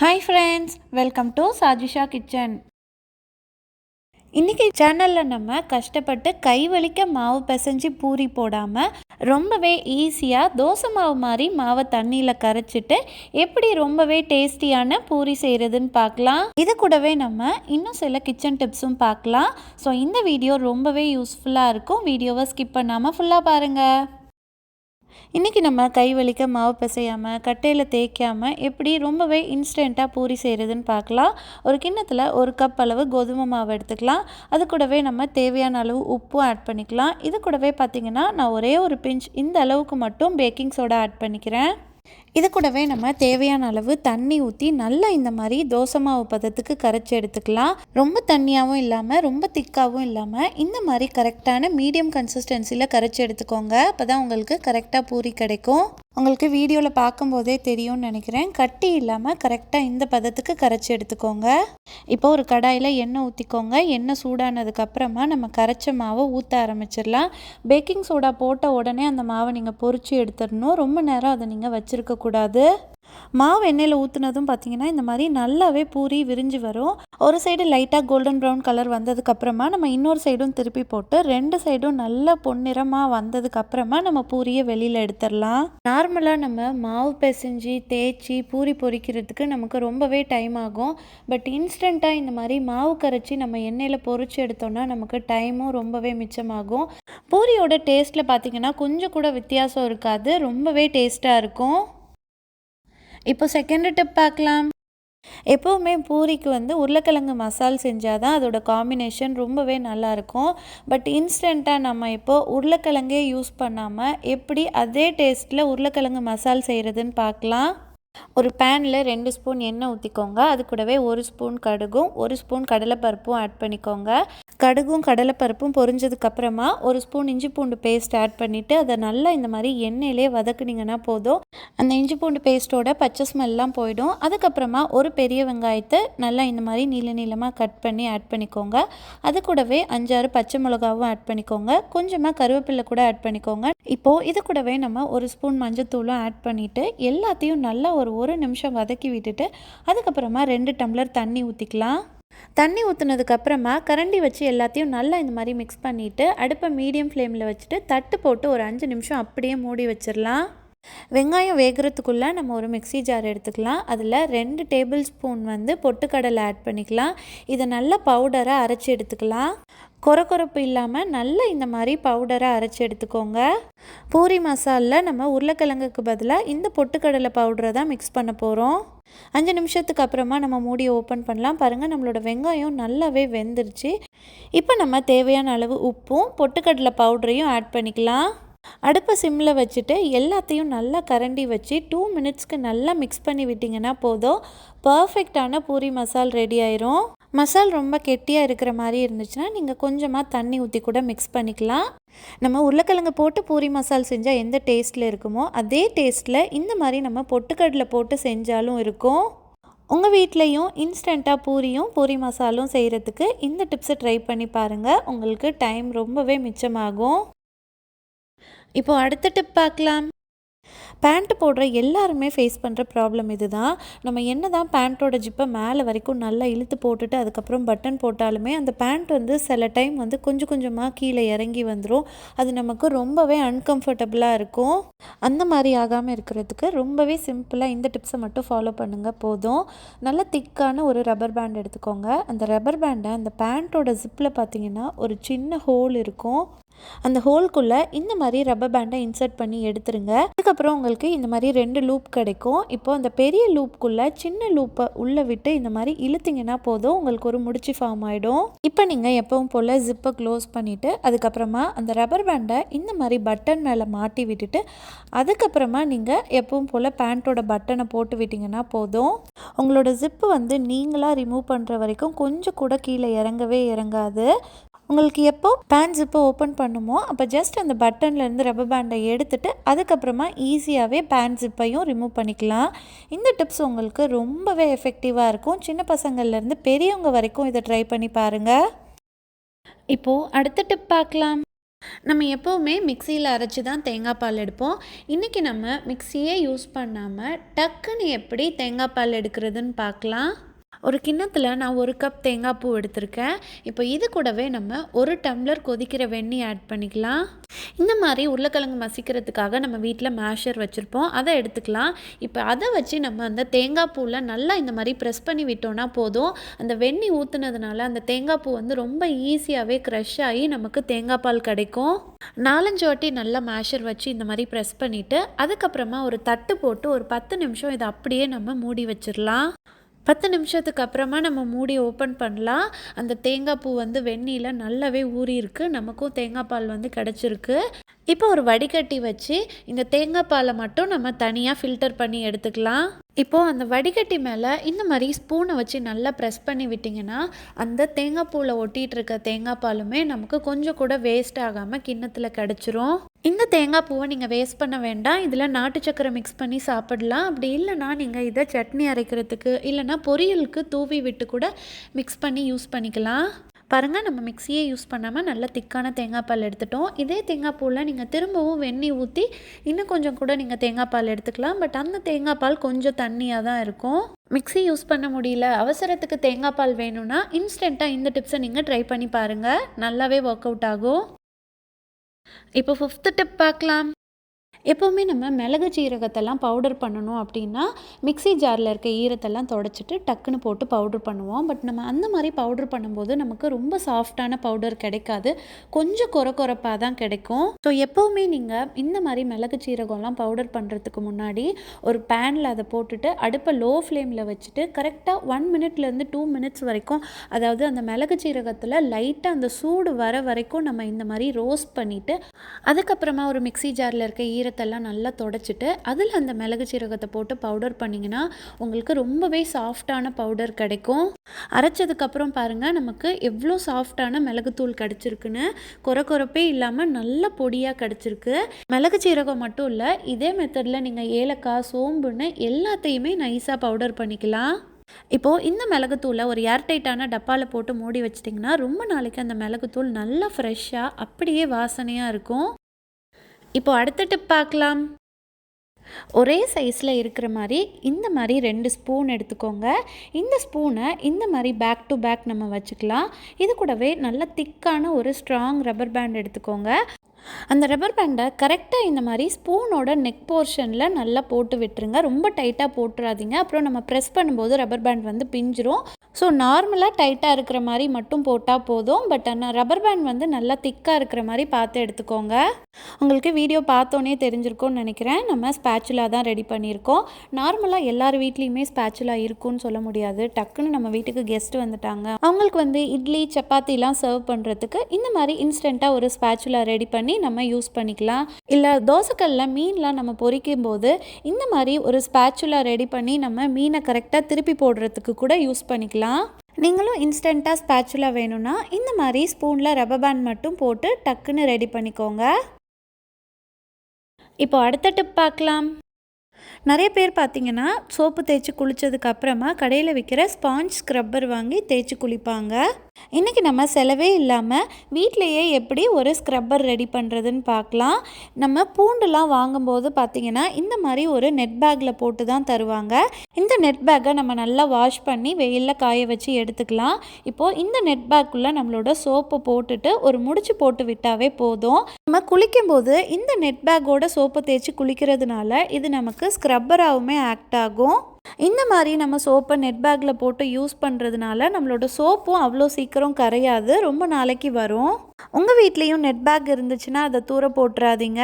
Hi friends welcome to Sajisha kitchen இன்றைக்கி சேனலில் நம்ம கஷ்டப்பட்டு கை வலிக்க மாவு பிசைஞ்சு பூரி போடாமல் ரொம்பவே ஈஸியாக தோசை மாவு மாதிரி மாவை தண்ணியில் கரைச்சிட்டு எப்படி ரொம்பவே டேஸ்டியான பூரி செய்கிறதுன்னு பார்க்கலாம். இது கூடவே நம்ம இன்னும் சில கிச்சன் டிப்ஸும் பார்க்கலாம். ஸோ இந்த வீடியோ ரொம்பவே யூஸ்ஃபுல்லாக இருக்கும். வீடியோவை ஸ்கிப் பண்ணாமல் ஃபுல்லாக பாருங்கள் இன்றைக்கி நம்ம கை வலிக்க மாவு பிசையாமல் கட்டையில் தேய்க்காமல் எப்படி ரொம்பவே இன்ஸ்டண்ட்டாக பூரி செய்கிறதுன்னு பார்க்கலாம். ஒரு கிண்ணத்தில் ஒரு கப் அளவு கோதுமை மாவு எடுத்துக்கலாம். அது கூடவே நம்ம தேவையான அளவு உப்பும் ஆட் பண்ணிக்கலாம். இது கூடவே பார்த்திங்கன்னா நான் ஒரே ஒரு பிஞ்ச் இந்த அளவுக்கு மட்டும் பேக்கிங் சோடா ஆட் பண்ணிக்கிறேன். இது கூடவே நம்ம தேவையான அளவு தண்ணி ஊற்றி நல்லா இந்த மாதிரி தோசை மாவு பதத்துக்கு கரைச்சி எடுத்துக்கலாம். ரொம்ப தண்ணியாகவும் இல்லாமல் ரொம்ப திக்காகவும் இல்லாமல் இந்த மாதிரி கரெக்டான மீடியம் கன்சிஸ்டன்சியில் கரைச்சி எடுத்துக்கோங்க. அப்போ தான் உங்களுக்கு கரெக்டாக பூரி கிடைக்கும். உங்களுக்கு வீடியோவில் பார்க்கும்போதே தெரியும்னு நினைக்கிறேன். கட்டி இல்லாமல் கரெக்டாக இந்த பதத்துக்கு கரைச்சி எடுத்துக்கோங்க. இப்போ ஒரு கடாயில் எண்ணெய் ஊற்றிக்கோங்க எண்ணெய் சூடானதுக்கப்புறமா நம்ம கரைச்ச மாவை ஊற்ற ஆரம்பிச்சிடலாம். பேக்கிங் சோடா போட்ட உடனே அந்த மாவை நீங்கள் பொறிச்சு எடுத்துடணும். ரொம்ப நேரம் அதை நீங்கள் வச்சுருக்கக்கூடாது. மாவு எண்ணெயில் ஊற்றுனதும் பார்த்தீங்கன்னா இந்த மாதிரி நல்லாவே பூரி விரிஞ்சு வரும். ஒரு சைடு லைட்டாக கோல்டன் ப்ரௌன் கலர் வந்ததுக்கப்புறமா நம்ம இன்னொரு சைடும் திருப்பி போட்டு ரெண்டு சைடும் நல்ல பொன்னிறமாக வந்ததுக்கப்புறமா நம்ம பூரியை வெளியில் எடுத்துடலாம். நார்மலாக நம்ம மாவு பிசைஞ்சு தேய்ச்சி பூரி பொரிக்கிறதுக்கு நமக்கு ரொம்பவே டைம் ஆகும். பட் இன்ஸ்டண்ட்டாக இந்த மாதிரி மாவு கரைச்சி நம்ம எண்ணெயில் பொறிச்சு எடுத்தோம்னா நமக்கு டைமும் ரொம்பவே மிச்சமாகும். பூரியோட டேஸ்ட்டில் பார்த்தீங்கன்னா கொஞ்சம் கூட வித்தியாசம் இருக்காது. ரொம்பவே டேஸ்ட்டாக இருக்கும். இப்போ செகண்ட் டிப் பார்க்கலாம். எப்போவுமே பூரிக்கு வந்து உருளைக்கிழங்கு மசால் செஞ்சால் தான் அதோட காம்பினேஷன் ரொம்பவே நல்லாயிருக்கும். பட் இன்ஸ்டண்ட்டாக நம்ம இப்போது உருளைக்கிழங்கே யூஸ் பண்ணாமல் எப்படி அதே டேஸ்ட்டில் உருளைக்கிழங்கு மசால் செய்கிறதுன்னு பார்க்கலாம். ஒரு பேனில் ரெண்டு ஸ்பூன் எண்ணெய் ஊற்றிக்கோங்க அது கூடவே ஒரு ஸ்பூன் கடுகும் ஒரு ஸ்பூன் கடலைப்பருப்பும் ஆட் பண்ணிக்கோங்க. கடுகும் கடலைப்பருப்பும் பொரிஞ்சதுக்கப்புறமா ஒரு ஸ்பூன் இஞ்சி பூண்டு பேஸ்ட் ஆட் பண்ணிவிட்டு அதை நல்லா இந்த மாதிரி எண்ணெயிலே வதக்குனிங்கன்னா போதும். அந்த இஞ்சி பூண்டு பேஸ்ட்டோட பச்சை ஸ்மெல்லாம் போயிடும். அதுக்கப்புறமா ஒரு பெரிய வெங்காயத்தை நல்லா இந்த மாதிரி நீள நீளமாக கட் பண்ணி ஆட் பண்ணிக்கோங்க. அது கூடவே அஞ்சாறு பச்சை மிளகாவும் ஆட் பண்ணிக்கோங்க. கொஞ்சமாக கருவேப்பிலை கூட ஆட் பண்ணிக்கோங்க. இப்போது இது கூடவே நம்ம ஒரு ஸ்பூன் மஞ்சத்தூளும் ஆட் பண்ணிவிட்டு எல்லாத்தையும் நல்லா ஒரு ஒரு நிமிஷம் வதக்கி விட்டுட்டு அதுக்கப்புறமா ரெண்டு டம்ளர் தண்ணி ஊற்றிக்கலாம் தண்ணி ஊற்றுனதுக்கப்புறமா கரண்டி வச்சு எல்லாத்தையும் நல்லா இந்த மாதிரி மிக்ஸ் பண்ணிவிட்டு அடுப்பை மீடியம் ஃப்ளேமில் வச்சுட்டு தட்டு போட்டு ஒரு அஞ்சு நிமிஷம் அப்படியே மூடி வச்சிடலாம். வெங்காயம் வேகிறதுக்குள்ளே நம்ம ஒரு மிக்சி ஜார் எடுத்துக்கலாம். அதில் ரெண்டு டேபிள் ஸ்பூன் வந்து பொட்டுக்கடலை ஆட் பண்ணிக்கலாம். இதை நல்லா பவுடராக அரைச்சி எடுத்துக்கலாம். கொரக்கொரப்பு இல்லாமல் நல்லா இந்த மாதிரி பவுடரை அரைச்சி எடுத்துக்கோங்க. பூரி மசாலில் நம்ம உருளைக்கிழங்குக்கு பதிலாக இந்த பொட்டுக்கடலை பவுடரை தான் மிக்ஸ் பண்ண போகிறோம் அஞ்சு நிமிஷத்துக்கு அப்புறமா நம்ம மூடியை ஓப்பன் பண்ணலாம். பாருங்கள் நம்மளோட வெங்காயம் நல்லாவே வெந்துருச்சு. இப்போ நம்ம தேவையான அளவு உப்பும் பொட்டுக்கடலை பவுடரையும் ஆட் பண்ணிக்கலாம். அடுப்பை சிம்மில் வச்சுட்டு எல்லாத்தையும் நல்லா கரண்டி வச்சு டூ மினிட்ஸ்க்கு நல்லா மிக்ஸ் பண்ணி விட்டிங்கன்னா போதும். பர்ஃபெக்டான பூரி மசால் ரெடி ஆயிரும். மசால் ரொம்ப கெட்டியாக இருக்கிற மாதிரி இருந்துச்சுன்னா நீங்கள் கொஞ்சமாக தண்ணி ஊற்றி கூட மிக்ஸ் பண்ணிக்கலாம். நம்ம உருளைக்கிழங்கு போட்டு பூரி மசால் செஞ்சால் எந்த டேஸ்ட்டில் இருக்குமோ அதே டேஸ்ட்டில் இந்த மாதிரி நம்ம பொட்டுக்கடலை போட்டு செஞ்சாலும் இருக்கும். உங்கள் வீட்லேயும் இன்ஸ்டண்ட்டாக பூரியும் பூரி மசாலும் செய்கிறதுக்கு இந்த டிப்ஸை ட்ரை பண்ணி பாருங்கள் உங்களுக்கு டைம் ரொம்பவே மிச்சமாகும். இப்போ அடுத்த டிப் பார்க்கலாம். பேண்ட்டு போடுற எல்லாருமே ஃபேஸ் பண்ணுற ப்ராப்ளம் இது தான் நம்ம என்ன தான் பேண்ட்டோட ஜிப்பை மேலே வரைக்கும் நல்லா இழுத்து போட்டுட்டு அதுக்கப்புறம் பட்டன் போட்டாலுமே அந்த பேண்ட் வந்து சில டைம் வந்து கொஞ்சம் கொஞ்சமாக கீழே இறங்கி வந்துடும் அது நமக்கு ரொம்பவே அன்கம்ஃபர்டபுளாக இருக்கும். அந்த மாதிரி ஆகாமல் இருக்கிறதுக்கு ரொம்பவே சிம்பிளாக இந்த டிப்ஸை மட்டும் ஃபாலோ பண்ணுங்கள் போதும். நல்ல திக்கான ஒரு ரப்பர் பேண்ட் எடுத்துக்கோங்க. அந்த ரப்பர் பேண்டை அந்த பேண்ட்டோட ஜிப்பில் பார்த்தீங்கன்னா ஒரு சின்ன ஹோல் இருக்கும். அந்த ஹோல்குள்ளே இந்த மாதிரி ரப்பர் பேண்டை இன்சர்ட் பண்ணி எடுத்துருங்க. அதுக்கப்புறம் உங்களுக்கு இந்த மாதிரி ரெண்டு லூப் கிடைக்கும். இப்போ அந்த பெரிய லூப்குள்ளே சின்ன லூப்பை உள்ளே விட்டு இந்த மாதிரி இழுத்திங்கன்னா போதும். உங்களுக்கு ஒரு முடிச்சு ஃபார்ம் ஆகிடும் இப்போ நீங்கள் எப்பவும் போல் ஜிப்பை க்ளோஸ் பண்ணிவிட்டு அதுக்கப்புறமா அந்த ரப்பர் பேண்டை இந்த மாதிரி பட்டன் மேலே மாட்டி விட்டுட்டு அதுக்கப்புறமா நீங்கள் எப்பவும் போல் பேண்ட்டோட பட்டனை போட்டு விட்டிங்கன்னா போதும். உங்களோட ஜிப்பு வந்து நீங்களாக ரிமூவ் பண்ணுற வரைக்கும் கொஞ்சம் கூட கீழே இறங்கவே இறங்காது. உங்களுக்கு எப்போ பேண்ட் ஜிப்பை ஓப்பன் பண்ணுமோ அப்போ ஜஸ்ட் அந்த பட்டன்லேருந்து ரப்பர் பேண்டை எடுத்துகிட்டு அதுக்கப்புறமா ஈஸியாகவே பேண்ட் ஜிப்பையும் ரிமூவ் பண்ணிக்கலாம். இந்த டிப்ஸ் உங்களுக்கு ரொம்பவே எஃபெக்டிவாக இருக்கும். சின்ன பசங்கள்லேருந்து பெரியவங்க வரைக்கும் இதை ட்ரை பண்ணி பாருங்கள் இப்போது அடுத்த டிப் பார்க்கலாம். நம்ம எப்போவுமே மிக்சியில் அரைச்சி தான் தேங்காய் பால் எடுப்போம். இன்றைக்கி நம்ம மிக்சியே யூஸ் பண்ணாமல் டக்குன்னு எப்படி தேங்காய் பால் எடுக்கிறதுன்னு பார்க்கலாம். ஒரு கிண்ணத்தில் நான் ஒரு கப் தேங்காய் பூ எடுத்திருக்கேன். இப்போ இது கூடவே நம்ம ஒரு டம்ளர் கொதிக்கிற வெந்நீர் ஆட் பண்ணிக்கலாம். இந்த மாதிரி உருளைக்கிழங்கு மசிக்கிறதுக்காக நம்ம வீட்டில் மேஷர் வச்சுருப்போம். அதை எடுத்துக்கலாம். இப்போ அதை வச்சு நம்ம அந்த தேங்காய் பூவில் நல்லா இந்த மாதிரி ப்ரெஸ் பண்ணி விட்டோம்னா போதும். அந்த வெந்நீர் ஊற்றுனதுனால அந்த தேங்காய் பூ வந்து ரொம்ப ஈஸியாகவே க்ரஷ் ஆகி நமக்கு தேங்காய் பால் கிடைக்கும். நாலஞ்சு வாட்டி நல்லா மேஷர் வச்சு இந்த மாதிரி ப்ரெஸ் பண்ணிவிட்டு அதுக்கப்புறமா ஒரு தட்டு போட்டு ஒரு பத்து நிமிஷம் இதை அப்படியே நம்ம மூடி வச்சிடலாம். பத்து நிமிஷத்துக்கு அப்புறமா நம்ம மூடி ஓப்பன் பண்ணலாம். அந்த தேங்காய் பூ வந்து வெந்நீரில் நல்லாவே ஊறியிருக்கு. நமக்கும் தேங்காய் பால் வந்து கிடச்சிருக்கு. இப்போ ஒரு வடிகட்டி வச்சு இந்த தேங்காய் பாலை மட்டும் நம்ம தனியாக ஃபில்டர் பண்ணி எடுத்துக்கலாம். இப்போது அந்த வடிகட்டி மேலே இந்த மாதிரி ஸ்பூனை வச்சு நல்லா ப்ரெஸ் பண்ணி விட்டிங்கன்னா அந்த தேங்காய் பூவில் ஒட்டிகிட்டு இருக்க தேங்காய் பாலுமே நமக்கு கொஞ்சம் கூட வேஸ்ட் ஆகாமல் கிண்ணத்தில் கிடச்சிரும். இந்த தேங்காய் பூவை நீங்கள் வேஸ்ட் பண்ண வேண்டாம். இதில் நாட்டு சக்கரை மிக்ஸ் பண்ணி சாப்பிடலாம். அப்படி இல்லைனா நீங்கள் இதை சட்னி அரைக்கிறதுக்கு இல்லைனா பொரியலுக்கு தூவி விட்டு கூட மிக்ஸ் பண்ணி யூஸ் பண்ணிக்கலாம். பாருங்கள் நம்ம மிக்சியே யூஸ் பண்ணாமல் நல்ல திக்கான தேங்காய் பால் எடுத்துட்டோம். இதே தேங்காய் பூவில் நீங்கள் திரும்பவும் வெந்நீர் ஊற்றி இன்னும் கொஞ்சம் கூட நீங்கள் தேங்காய் பால் எடுத்துக்கலாம். பட் அந்த தேங்காய் பால் கொஞ்சம் தண்ணியாக தான் இருக்கும். மிக்ஸி யூஸ் பண்ண முடியல. அவசரத்துக்கு தேங்காய் பால் வேணும்னா இன்ஸ்டண்ட்டாக இந்த டிப்ஸை நீங்கள் ட்ரை பண்ணி பாருங்கள் நல்லாவே ஒர்க் அவுட் ஆகும். இப்போ ஃபிஃப்த்து டிப் பார்க்கலாம். எப்போவுமே நம்ம மிளகு சீரகத்தெல்லாம் பவுடர் பண்ணணும் அப்படின்னா மிக்ஸி ஜாரில் இருக்க ஈரத்தெல்லாம் தொடச்சிட்டு டக்குன்னு போட்டு பவுடர் பண்ணுவோம். பட் நம்ம அந்த மாதிரி பவுடர் பண்ணும்போது நமக்கு ரொம்ப சாஃப்டான பவுடர் கிடைக்காது. கொஞ்சம் கொர கொரப்பாக தான் கிடைக்கும். ஸோ எப்போவுமே நீங்கள் இந்த மாதிரி மிளகு சீரகம்லாம் பவுடர் பண்ணுறதுக்கு முன்னாடி ஒரு பேனில் அதை போட்டுட்டு அடுப்பை லோ ஃப்ளேமில் வச்சுட்டு கரெக்டாக ஒன் மினிட்லேருந்து டூ மினிட்ஸ் வரைக்கும் அதாவது அந்த மிளகு சீரகத்தில் லைட்டாக அந்த சூடு வர வரைக்கும் நம்ம இந்த மாதிரி ரோஸ்ட் பண்ணிவிட்டு அதுக்கப்புறமா ஒரு மிக்ஸி ஜாரில் இருக்க சீரகத்தெல்லாம் நல்லா தொடச்சிட்டு அதில் அந்த மிளகு சீரகத்தை போட்டு பவுடர் பண்ணிங்கன்னா உங்களுக்கு ரொம்பவே சாஃப்டான பவுடர் கிடைக்கும். அரைச்சதுக்கப்புறம் பாருங்கள் நமக்கு எவ்வளோ சாஃப்டான மிளகுத்தூள் கிடச்சிருக்குன்னு. கொர கொரப்பே இல்லாமல் நல்ல பொடியாக கிடச்சிருக்கு. மிளகு சீரகம் மட்டும் இல்லை இதே மெத்தடில் நீங்கள் ஏலக்காய் சோம்புன்னு எல்லாத்தையுமே நைஸாக பவுடர் பண்ணிக்கலாம். இப்போது இந்த மிளகுத்தூளை ஒரு ஏர்டைட்டான டப்பாவில் போட்டு மூடி வச்சிட்டிங்கன்னா ரொம்ப நாளைக்கு அந்த மிளகுத்தூள் நல்லா ஃப்ரெஷ்ஷாக அப்படியே வாசனையாக இருக்கும். இப்போ அடுத்த டிப் பார்க்கலாம். ஒரே சைஸில் இருக்கிற மாதிரி இந்த மாதிரி ரெண்டு ஸ்பூன் எடுத்துக்கோங்க. இந்த ஸ்பூனை இந்த மாதிரி பேக் டு பேக் நம்ம வச்சுக்கலாம். இது கூடவே நல்ல திக்கான ஒரு ஸ்ட்ராங் ரப்பர் பேண்ட் எடுத்துக்கோங்க. அந்த ரப்பர் பேண்டை கரெக்டாக இந்த மாதிரி ஸ்பூனோட நெக் போர்ஷனில் நல்லா போட்டு விட்டுருங்க. ரொம்ப டைட்டாக போட்டுறாதீங்க. அப்புறம் நம்ம ப்ரெஸ் பண்ணும்போது ரப்பர் பேண்ட் வந்து பிஞ்சிரும். ஸோ நார்மலாக டைட்டாக இருக்கிற மாதிரி மட்டும் போட்டால் போதும். பட் ஆனால் ரப்பர் பேண்ட் வந்து நல்லா திக்காக இருக்கிற மாதிரி பார்த்து எடுத்துக்கோங்க. உங்களுக்கு வீடியோ பார்த்தோன்னே தெரிஞ்சிருக்கும்னு நினைக்கிறேன். நம்ம ஸ்பேச்சுலா தான் ரெடி பண்ணியிருக்கோம். நார்மலாக எல்லார் வீட்லேயுமே ஸ்பேச்சுலா இருக்கும்னு சொல்ல முடியாது. டக்குன்னு நம்ம வீட்டுக்கு கெஸ்ட் வந்துட்டாங்க. அவங்களுக்கு வந்து இட்லி சப்பாத்திலாம் சர்வ் பண்ணுறதுக்கு இந்த மாதிரி இன்ஸ்டண்ட்டாக ஒரு ஸ்பேச்சுலா ரெடி பண்ணி நம்ம யூஸ் பண்ணிக்கலாம். இல்லை தோசைக்கல்ல மீன்லாம் நம்ம பொரிக்கும் போது இந்த மாதிரி ஒரு ஸ்பேச்சுலா ரெடி பண்ணி நம்ம மீனை கரெக்டாக திருப்பி போடுறதுக்கு கூட யூஸ் பண்ணிக்கலாம். நீங்களும் இன்ஸ்டண்ட்டாக ஸ்பேச்சுலா வேணும்னா இந்த மாதிரி ஸ்பூனில் ரப்பர் பேண்ட் மட்டும் போட்டு டக்குன்னு ரெடி பண்ணிக்கோங்க. இப்போ அடுத்த டிப் பார்க்கலாம். நிறைய பேர் பார்த்தீங்கன்னா சோப்பு தேய்ச்சி குளித்ததுக்கு அப்புறமா கடையில் விற்கிற ஸ்பாஞ்ச் ஸ்க்ரப்பர் வாங்கி தேய்ச்சி குளிப்பாங்க. இன்றைக்கி நம்ம செலவே இல்லாமல் வீட்டிலையே எப்படி ஒரு ஸ்க்ரப்பர் ரெடி பண்ணுறதுன்னு பார்க்கலாம். நம்ம பூண்டுலாம் வாங்கும்போது பார்த்திங்கன்னா இந்த மாதிரி ஒரு நெட் பேக்கில் போட்டு தான் தருவாங்க. இந்த நெட் பேக்கை நம்ம நல்லா வாஷ் பண்ணி வெயிலில் காய வச்சு எடுத்துக்கலாம். இப்போது இந்த நெட் பேக்குள்ளே நம்மளோட சோப்பு போட்டுட்டு ஒரு முடிச்சு போட்டு விட்டாவே போதும். நம்ம குளிக்கும்போது இந்த நெட் பேக்கோட சோப்பு தேய்ச்சி குளிக்கிறதுனால இது நமக்கு ஸ்க்ரப்பராகவுமே ஆக்ட் ஆகும். இந்த மாதிரி நம்ம சோப்பை நெட் பேக்கில் போட்டு யூஸ் பண்ணுறதுனால நம்மளோட சோப்பும் அவ்வளோ சீக்கிரம் கரையாது. ரொம்ப நாளைக்கு வரும். உங்கள் வீட்லேயும் நெட் பேக் இருந்துச்சுன்னா அதை தூர போட்டுறாதீங்க.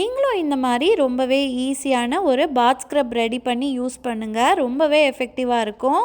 நீங்களும் இந்த மாதிரி ரொம்பவே ஈஸியான ஒரு பாத் ஸ்க்ரப் ரெடி பண்ணி யூஸ் பண்ணுங்கள் ரொம்பவே எஃபெக்டிவாக இருக்கும்.